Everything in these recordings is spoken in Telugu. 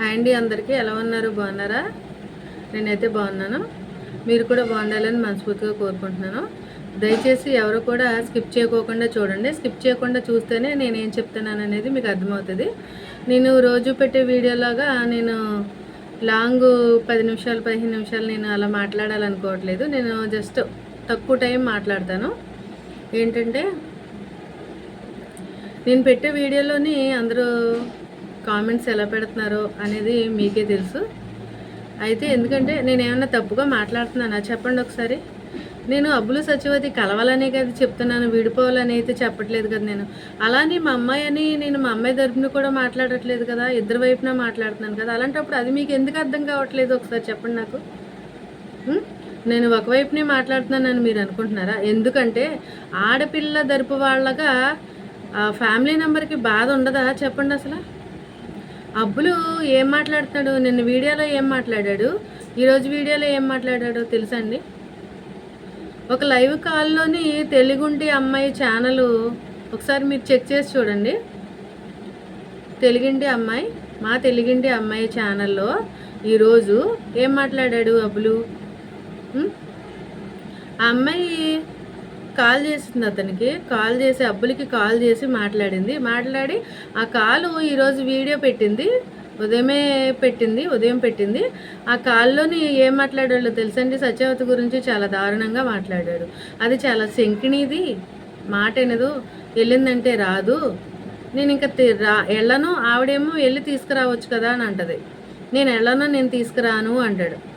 హాయ్ అండి అందరికీ. ఎలా ఉన్నారు? బాగున్నారా? నేనైతే బాగున్నాను. మీరు కూడా బాగుండాలని మనస్ఫూర్తిగా కోరుకుంటున్నాను. దయచేసి ఎవరు కూడా స్కిప్ చేయకోకుండా చూడండి. స్కిప్ చేయకుండా చూస్తేనే నేను ఏం చెప్తున్నాను అనేది మీకు అర్థమవుతుంది. నేను రోజు పెట్టే వీడియోలాగా నేను లాంగ్ పది నిమిషాలు పదిహేను నిమిషాలు నేను అలా మాట్లాడాలనుకోవట్లేదు. నేను జస్ట్ తక్కువ టైం మాట్లాడతాను. ఏంటంటే నేను పెట్టే వీడియోలోని అందరూ కామెంట్స్ ఎలా పెడుతున్నారో అనేది మీకే తెలుసు. అయితే ఎందుకంటే నేను ఏమన్నా తప్పుగా మాట్లాడుతున్నానా? చెప్పండి ఒకసారి. నేను అబ్బులు సత్యవతి కలవాలనే కదా చెప్తున్నాను విడిపోవాలని అయితే చెప్పట్లేదు కదా నేను. అలానే మా అమ్మాయి అని నేను మా అమ్మాయి తరపున కూడా మాట్లాడట్లేదు కదా ఇద్దరు వైపున మాట్లాడుతున్నాను కదా అలాంటప్పుడు అది మీకు ఎందుకు అర్థం కావట్లేదు ఒకసారి చెప్పండి నాకు. నేను ఒకవైపునే మాట్లాడుతున్నానని మీరు అనుకుంటున్నారా? ఎందుకంటే ఆడపిల్ల దరుపు వాళ్ళగా ఫ్యామిలీ నెంబర్కి బాధ ఉండదా? చెప్పండి అసలు. అబ్బులు ఏం మాట్లాడుతున్నాడు? నిన్న వీడియోలో ఏం మాట్లాడాడు? ఈరోజు వీడియోలో ఏం మాట్లాడాడో తెలుసా అండి ఒక లైవ్ కాల్లోని తెలుగుంటి అమ్మాయి ఛానల్ ఒకసారి మీరు చెక్ చేసి చూడండి. తెలుగింటి అమ్మాయి మా తెలుగింటి అమ్మాయి ఛానల్లో ఈరోజు ఏం మాట్లాడాడు అబ్బులు? ఆ అమ్మాయి కాల్ చేసింది అతనికి. కాల్ చేసి అబ్బులకి కాల్ చేసి మాట్లాడింది. మాట్లాడి ఆ కాలు ఈరోజు వీడియో పెట్టింది. ఉదయమే పెట్టింది ఉదయం పెట్టింది. ఆ కాల్లోని ఏం మాట్లాడాడో తెలుసండి? సత్యవతి గురించి చాలా దారుణంగా మాట్లాడాడు. అది చాలా శంకిణిది. మాట ఎనదు వెళ్ళిందంటే రాదు. నేను ఇంకా రా వెళ్ళను ఆవిడేమో వెళ్ళి తీసుకురావచ్చు కదా అని అంటది. నేను వెళ్ళను నేను తీసుకురాను అంటాడు.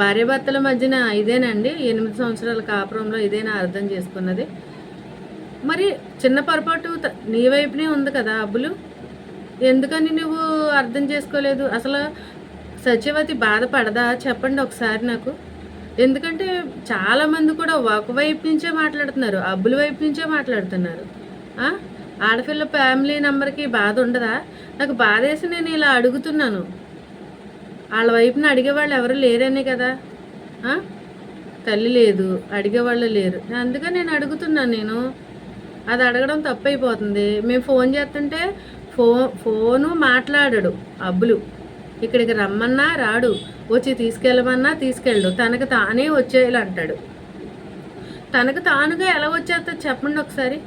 భార్యాభర్తల మధ్యన ఇదేనండి. ఎనిమిది సంవత్సరాల కాపురంలో ఇదేనా అర్థం చేసుకున్నది. మరి చిన్న పొరపాటు నీ వైపునే ఉంది కదా అబ్బులు. ఎందుకని నువ్వు అర్థం చేసుకోలేదు? అసలు సత్యవతి బాధపడదా? చెప్పండి ఒకసారి నాకు. ఎందుకంటే చాలామంది కూడా ఒకవైపు నుంచే మాట్లాడుతున్నారు అబ్బుల వైపు నుంచే మాట్లాడుతున్నారు. ఆడపిల్ల ఫ్యామిలీ నెంబర్కి బాధ ఉండదా? నాకు బాధేసి నేను ఇలా అడుగుతున్నాను. వాళ్ళ వైపున అడిగేవాళ్ళు ఎవరు లేరనే కదా. తల్లి లేదు అడిగేవాళ్ళు లేరు. అందుకే నేను అడుగుతున్నాను నేను. అది అడగడం తప్పైపోతుంది. మేము ఫోన్ చేస్తుంటే ఫో ఫోను మాట్లాడడు అబ్బులు. ఇక్కడికి రమ్మన్నా రాడు. వచ్చి తీసుకెళ్ళమన్నా తీసుకెళ్ళడు. తనకు తానే వచ్చేయాలి అంటాడు. తనకు తానుగా ఎలా వచ్చేస్తా చెప్పండి ఒకసారి.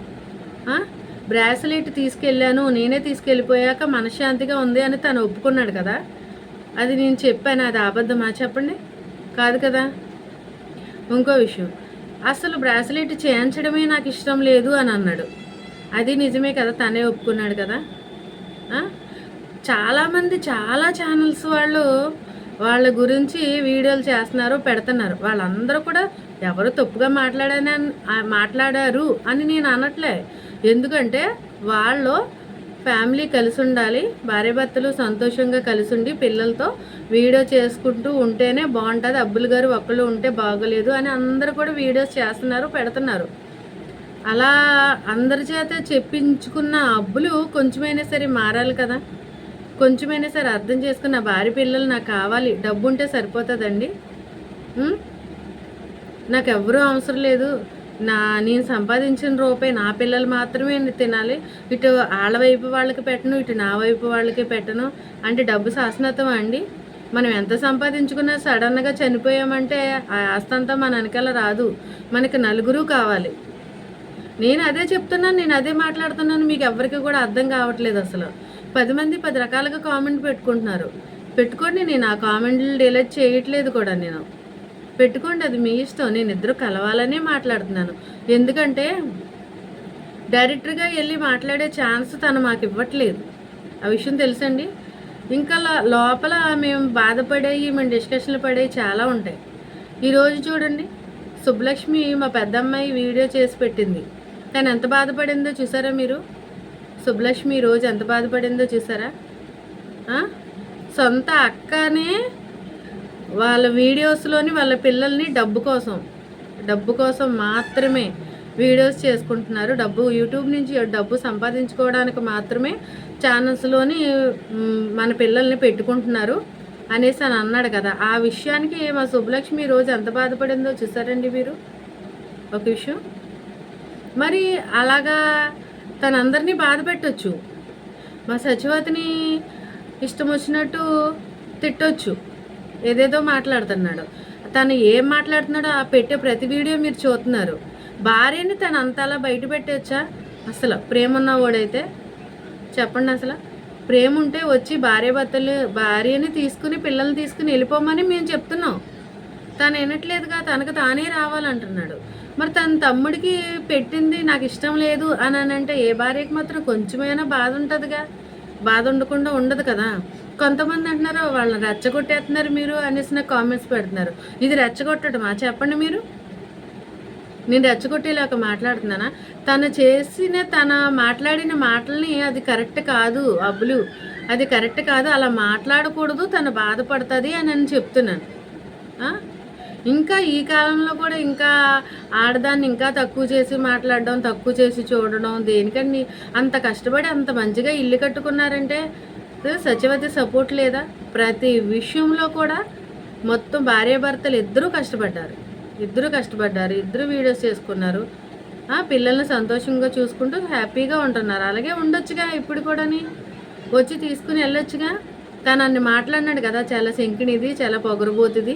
బ్రాస్లెట్ తీసుకెళ్ళాను నేనే తీసుకెళ్ళిపోయాక మనశ్శాంతిగా ఉంది అని తను ఒప్పుకున్నాడు కదా. అది నేను చెప్పాను అది అబద్ధమా? చెప్పండి. కాదు కదా. ఇంకో విషయం. అసలు బ్రాస్లెట్ చేయించడమే నాకు ఇష్టం లేదు అని అన్నాడు. అది నిజమే కదా తనే ఒప్పుకున్నాడు కదా. చాలామంది చాలా ఛానల్స్ వాళ్ళు వాళ్ళ గురించి వీడియోలు చేస్తున్నారు పెడుతున్నారు. వాళ్ళందరూ కూడా ఎవరు తప్పుగా మాట్లాడాని మాట్లాడారు అని నేను అనట్లే. ఎందుకంటే వాళ్ళు ఫ్యామిలీ కలిసి ఉండాలి భార్యాభర్తలు సంతోషంగా కలిసి ఉండి పిల్లలతో వీడియో చేసుకుంటూ ఉంటేనే బాగుంటుంది. అబ్బులు గారు ఒక్కళ్ళు ఉంటే బాగోలేదు అని అందరూ కూడా వీడియోస్ చేస్తున్నారు పెడుతున్నారు. అలా అందరి చేత చెప్పించుకున్న అబ్బులు కొంచెమైనా సరే మారాలి కదా. కొంచెమైనా సరే అర్థం చేసుకున్న భార్య పిల్లలు నాకు కావాలి డబ్బు ఉంటే సరిపోతుందండి. నాకు ఎవరూ అవసరం లేదు. నా నేను సంపాదించిన రూపాయి నా పిల్లలు మాత్రమే తినాలి. ఇటు వాళ్ళ వైపు వాళ్ళకి పెట్టను ఇటు నా వైపు వాళ్ళకి పెట్టను. అంటే డబ్బు శాశ్వతం అండి. మనం ఎంత సంపాదించుకున్నా సడన్గా చనిపోయామంటే ఆ ఆస్తంతా మన వెనకాల రాదు. మనకి నలుగురు కావాలి. నేను అదే చెప్తున్నాను నేను అదే మాట్లాడుతున్నాను మీకు ఎవరికి కూడా అర్థం కావట్లేదు అసలు. పది మంది పది రకాలుగా కామెంట్ పెట్టుకుంటున్నారు. పెట్టుకొని నేను ఆ కామెంట్లు డిలీట్ చేయట్లేదు కూడా నేను. పెట్టుకోండి అది మీ ఇష్టం. నేను ఇద్దరు కలవాలనే మాట్లాడుతున్నాను. ఎందుకంటే డైరెక్టర్గా వెళ్ళి మాట్లాడే ఛాన్స్ తను మాకు ఇవ్వట్లేదు. ఆ విషయం తెలుసండి? ఇంకా లోపల మేము బాధపడేవి మేము డిస్కషన్లు పడేవి చాలా ఉంటాయి. ఈరోజు చూడండి సుబ్బలక్ష్మి మా పెద్దమ్మాయి వీడియో చేసి పెట్టింది. తను ఎంత బాధపడిందో చూసారా మీరు? సుబ్బలక్ష్మి ఈరోజు రోజు ఎంత బాధపడిందో చూసారా? సొంత అక్కనే వాళ్ళ వీడియోస్లోని వాళ్ళ పిల్లల్ని డబ్బు కోసం డబ్బు కోసం మాత్రమే వీడియోస్ చేసుకుంటున్నారు. డబ్బు యూట్యూబ్ నుంచి డబ్బు సంపాదించుకోవడానికి మాత్రమే ఛానల్స్లోని మన పిల్లల్ని పెట్టుకుంటున్నారు అనేసి అని అన్నాడు కదా. ఆ విషయానికి మా శుభలక్ష్మి రోజు ఎంత బాధపడిందో చూసారండి మీరు? ఒక విషయం. మరి అలాగా తనందరినీ బాధ పెట్టచ్చు. మా సచివతిని ఇష్టం వచ్చినట్టు తిట్టొచ్చు. ఏదేదో మాట్లాడుతున్నాడు. తను ఏం మాట్లాడుతున్నాడో ఆ పెట్టే ప్రతి వీడియో మీరు చూస్తున్నారు. భార్యని తను అంతలా బయట పెట్టచ్చా? అసలు ప్రేమ ఉన్నవాడైతే చెప్పండి అసలు. ప్రేమ ఉంటే వచ్చి భార్య భర్తలు భార్యని తీసుకుని పిల్లల్ని తీసుకుని వెళ్ళిపోమని మేము చెప్తున్నాం. తను వినట్లేదుగా తనకు తానే రావాలంటున్నాడు. మరి తన తమ్ముడికి పెట్టింది నాకు ఇష్టం లేదు అని అంటే ఏ భార్యకి మాత్రం కొంచెమైనా బాధ ఉంటుందిగా? బాధ ఉండకుండా ఉండదు కదా. కొంతమంది అంటున్నారు వాళ్ళని రెచ్చగొట్టేస్తున్నారు మీరు అనేసి నాకు కామెంట్స్ పెడుతున్నారు. ఇది రెచ్చగొట్టడమా చెప్పండి మీరు. నేను రెచ్చగొట్టేలాక మాట్లాడుతున్నానా? తను చేసిన తన మాట్లాడిన మాటల్ని అది కరెక్ట్ కాదు అబ్బులు. అది కరెక్ట్ కాదు అలా మాట్లాడకూడదు తను బాధపడుతుంది అని నేను చెప్తున్నాను. ఇంకా ఈ కాలంలో కూడా ఇంకా ఆడదాన్ని ఇంకా తక్కువ చేసి మాట్లాడడం తక్కువ చేసి చూడడం దేనికని అంత కష్టపడి అంత మంచిగా ఇల్లు కట్టుకున్నారంటే సత్యవతి సపోర్ట్ లేదా? ప్రతి విషయంలో కూడా మొత్తం భార్యాభర్తలు ఇద్దరూ కష్టపడ్డారు. ఇద్దరు కష్టపడ్డారు ఇద్దరు వీడియోస్ చేసుకున్నారు. పిల్లల్ని సంతోషంగా చూసుకుంటూ హ్యాపీగా ఉంటున్నారు. అలాగే ఉండొచ్చుగా ఇప్పుడు కూడాని. వచ్చి తీసుకుని వెళ్ళొచ్చుగా. తను అన్ని మాట్లాడినాడు కదా చాలా శంకినిది చాలా పొగరబోతుంది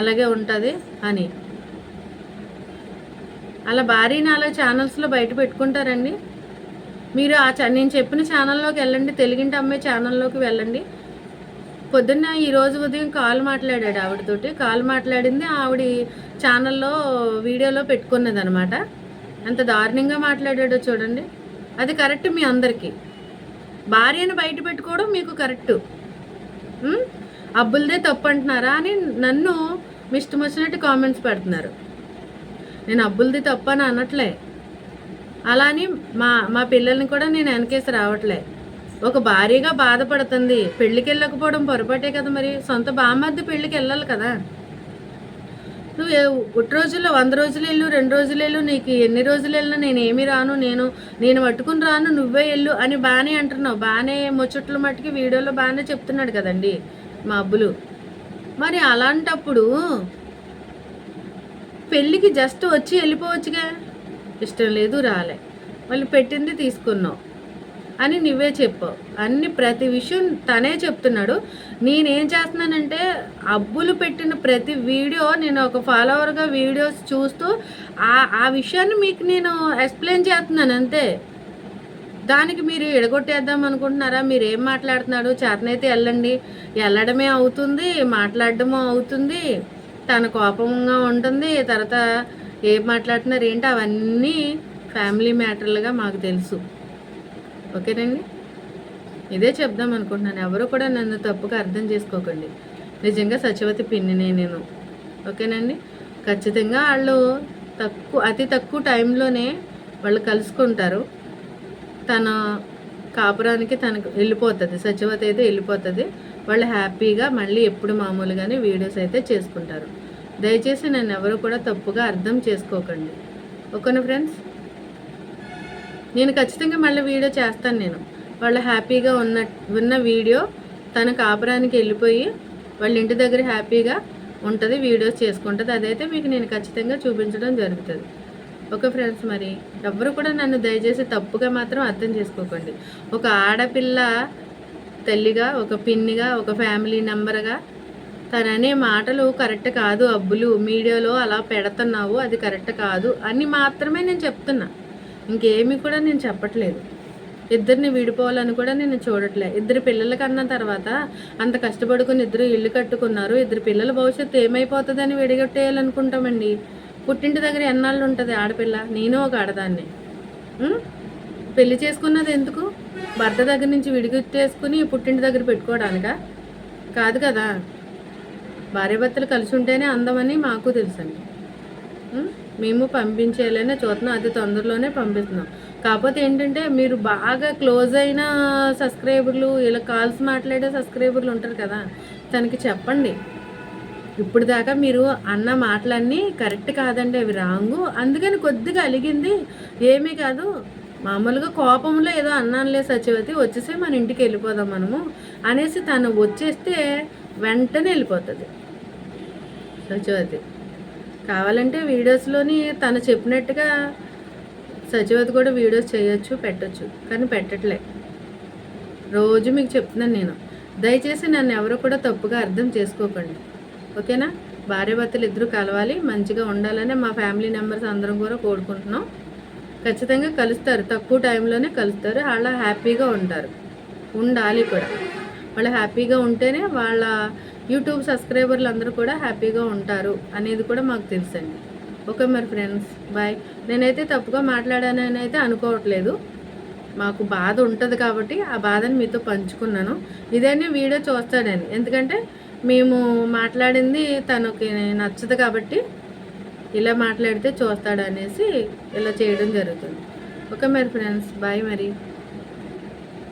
అలాగే ఉంటుంది అని. అలా భార్యని అలా ఛానల్స్లో బయట పెట్టుకుంటారండి. మీరు ఆ నేను చెప్పిన ఛానల్లోకి వెళ్ళండి తెలుగింటి అమ్మాయి ఛానల్లోకి వెళ్ళండి. పొద్దున్న ఈరోజు ఉదయం కాల్ మాట్లాడాడు ఆవిడతోటి. కాల్ మాట్లాడింది ఆవిడ ఛానల్లో వీడియోలో పెట్టుకున్నది అనమాట అంత దారుణంగా మాట్లాడాడో చూడండి. అది కరెక్ట్ మీ అందరికీ. భార్యను బయట పెట్టుకోవడం మీకు కరెక్టు. అబ్బులదే తప్పు అంటున్నారా అని నన్ను మీ వచ్చినట్టు కామెంట్స్ పెడుతున్నారు. నేను అబ్బులది తప్పు అని అనట్లే. అలా అని మా మా పిల్లల్ని కూడా నేను వెనకేసి రావట్లే. ఒక భారీగా బాధపడుతుంది. పెళ్ళికి వెళ్ళకపోవడం పొరపాటే కదా మరి? సొంత బామ్మద్ది పెళ్ళికి వెళ్ళాలి కదా. నువ్వు ఒకటి రోజుల్లో వంద రోజులు వెళ్ళు రెండు రోజులు వెళ్ళు నీకు ఎన్ని రోజులు వెళ్ళినా నేను ఏమీ రాను నేను నేను పట్టుకుని రాను నువ్వే వెళ్ళు అని బాగానే అంటున్నావు. బాగానే ముచ్చట్లు మట్టుకి వీడియోలో బాగానే చెప్తున్నాడు కదండి మా అబ్బులు. మరి అలాంటప్పుడు పెళ్ళికి జస్ట్ వచ్చి వెళ్ళిపోవచ్చుగా? ఇష్టం లేదు రాలే. మళ్ళీ పెట్టింది తీసుకున్నావు. అని నువ్వే చెప్పావు. అన్ని ప్రతి విషయం తనే చెప్తున్నాడు. నేనేం చేస్తున్నానంటే అబ్బులు పెట్టిన ప్రతి వీడియో నేను ఒక ఫాలోవర్గా వీడియోస్ చూస్తూ ఆ ఆ విషయాన్ని మీకు నేను ఎక్స్ప్లెయిన్ చేస్తున్నాను అంతే. దానికి మీరు ఎడగొట్టేద్దాం అనుకుంటున్నారా? మీరు ఏం మాట్లాడుతున్నాడు? చేతనైతే వెళ్ళండి. వెళ్ళడమే అవుతుంది మాట్లాడడమో అవుతుంది. తన కోపంగా ఉంటుంది. తర్వాత ఏం మాట్లాడుతున్నారు ఏంటి? అవన్నీ ఫ్యామిలీ మ్యాటర్లుగా మాకు తెలుసు. ఓకేనండి? ఇదే చెప్దాం అనుకుంటున్నాను. ఎవరు కూడా నన్ను తప్పుగా అర్థం చేసుకోకండి. నిజంగా సత్యవతి పిన్నినే నేను. ఓకేనండి? ఖచ్చితంగా వాళ్ళు తక్కువ అతి తక్కువ టైంలోనే వాళ్ళు కలుసుకుంటారు. తన కాపురానికి తనకు వెళ్ళిపోతుంది. సచివతి అయితే వెళ్ళిపోతుంది. వాళ్ళు హ్యాపీగా మళ్ళీ ఎప్పుడు మామూలుగానే వీడియోస్ అయితే చేసుకుంటారు. దయచేసి నన్ను ఎవరు కూడా తప్పుగా అర్థం చేసుకోకండి. ఓకేనా ఫ్రెండ్స్? నేను ఖచ్చితంగా మళ్ళీ వీడియో చేస్తాను నేను. వాళ్ళు హ్యాపీగా ఉన్న ఉన్న వీడియో తన కాపురానికి వెళ్ళిపోయి వాళ్ళ ఇంటి దగ్గర హ్యాపీగా ఉంటుంది వీడియోస్ చేసుకుంటుంది. అదైతే మీకు నేను ఖచ్చితంగా చూపించడం జరుగుతుంది. ఓకే ఫ్రెండ్స్ మరి ఎవరు కూడా నన్ను దయచేసి తప్పుగా మాత్రం అర్థం చేసుకోకండి. ఒక ఆడపిల్ల తల్లిగా ఒక పిన్నిగా ఒక ఫ్యామిలీ మెంబర్గా తననే మాటలు కరెక్ట్ కాదు అబ్బులు. మీడియాలో అలా పెడుతున్నావు అది కరెక్ట్ కాదు అని మాత్రమే నేను చెప్తున్నా. ఇంకేమీ కూడా నేను చెప్పట్లేదు. ఇద్దరిని విడిపోవాలని కూడా నేను చూడట్లే. ఇద్దరు పిల్లల కన్నా తర్వాత అంత కష్టపడుకుని ఇద్దరు ఇల్లు కట్టుకున్నారు. ఇద్దరు పిల్లల భవిష్యత్తు ఏమైపోతుందని విడగొట్టేయాలనుకుంటామండి. పుట్టింటి దగ్గర ఎన్నాళ్ళు ఉంటుంది ఆడపిల్ల? నేను ఒక ఆడదాన్ని. పెళ్ళి చేసుకున్నది ఎందుకు? భర్త దగ్గర నుంచి విడిగొట్టేసుకుని పుట్టింటి దగ్గర పెట్టుకోవడానికా? కాదు కదా. భార్యాభర్తలు కలిసి ఉంటేనే అందమని మాకు తెలుసండి. మేము పంపించేయాలనే చూస్తున్నాం అది తొందరలోనే పంపిస్తున్నాం. కాకపోతే ఏంటంటే మీరు బాగా క్లోజ్ అయిన సబ్స్క్రైబర్లు ఇలా కాల్స్ మాట్లాడే సబ్స్క్రైబర్లు ఉంటారు కదా తనకి చెప్పండి. ఇప్పుడు దాకా మీరు అన్న మాటలన్నీ కరెక్ట్ కాదండి అవి రాంగు. అందుకని కొద్దిగా అలిగింది ఏమీ కాదు. మామూలుగా కోపంలో ఏదో అన్నానులే సత్యవతి వచ్చేసే మన ఇంటికి వెళ్ళిపోదాం మనము అనేసి తను వచ్చేస్తే వెంటనే వెళ్ళిపోతుంది. సత్యవతి కావాలంటే వీడియోస్లోని తను చెప్పినట్టుగా సచివతి కూడా వీడియోస్ చేయొచ్చు పెట్టొచ్చు. కానీ పెట్టట్లే. రోజు మీకు చెప్తున్నాను నేను. దయచేసి నన్ను ఎవరు కూడా తప్పుగా అర్థం చేసుకోకండి. ఓకేనా? భార్యాభర్తలు ఇద్దరు కలవాలి మంచిగా ఉండాలని మా ఫ్యామిలీ మెంబర్స్ అందరం కూడా కోరుకుంటున్నాం. ఖచ్చితంగా కలుస్తారు. తక్కువ టైంలోనే కలుస్తారు. వాళ్ళ హ్యాపీగా ఉంటారు. ఉండాలి కూడా. వాళ్ళు హ్యాపీగా ఉంటేనే వాళ్ళ యూట్యూబ్ సబ్స్క్రైబర్లు అందరూ కూడా హ్యాపీగా ఉంటారు అనేది కూడా మాకు తెలుసండి. ఓకే మరి ఫ్రెండ్స్ బాయ్. నేనైతే తప్పుగా మాట్లాడానని అయితే అనుకోవట్లేదు. మాకు బాధ ఉంటుంది కాబట్టి ఆ బాధని మీతో పంచుకున్నాను. ఇదన్నీ వీడియో చూస్తాడని. ఎందుకంటే మేము మాట్లాడింది తనకి నచ్చదు కాబట్టి ఇలా మాట్లాడితే చూస్తాడు అనేసి ఇలా చేయడం జరుగుతుంది. ఓకే మరి ఫ్రెండ్స్ బాయ్ మరి.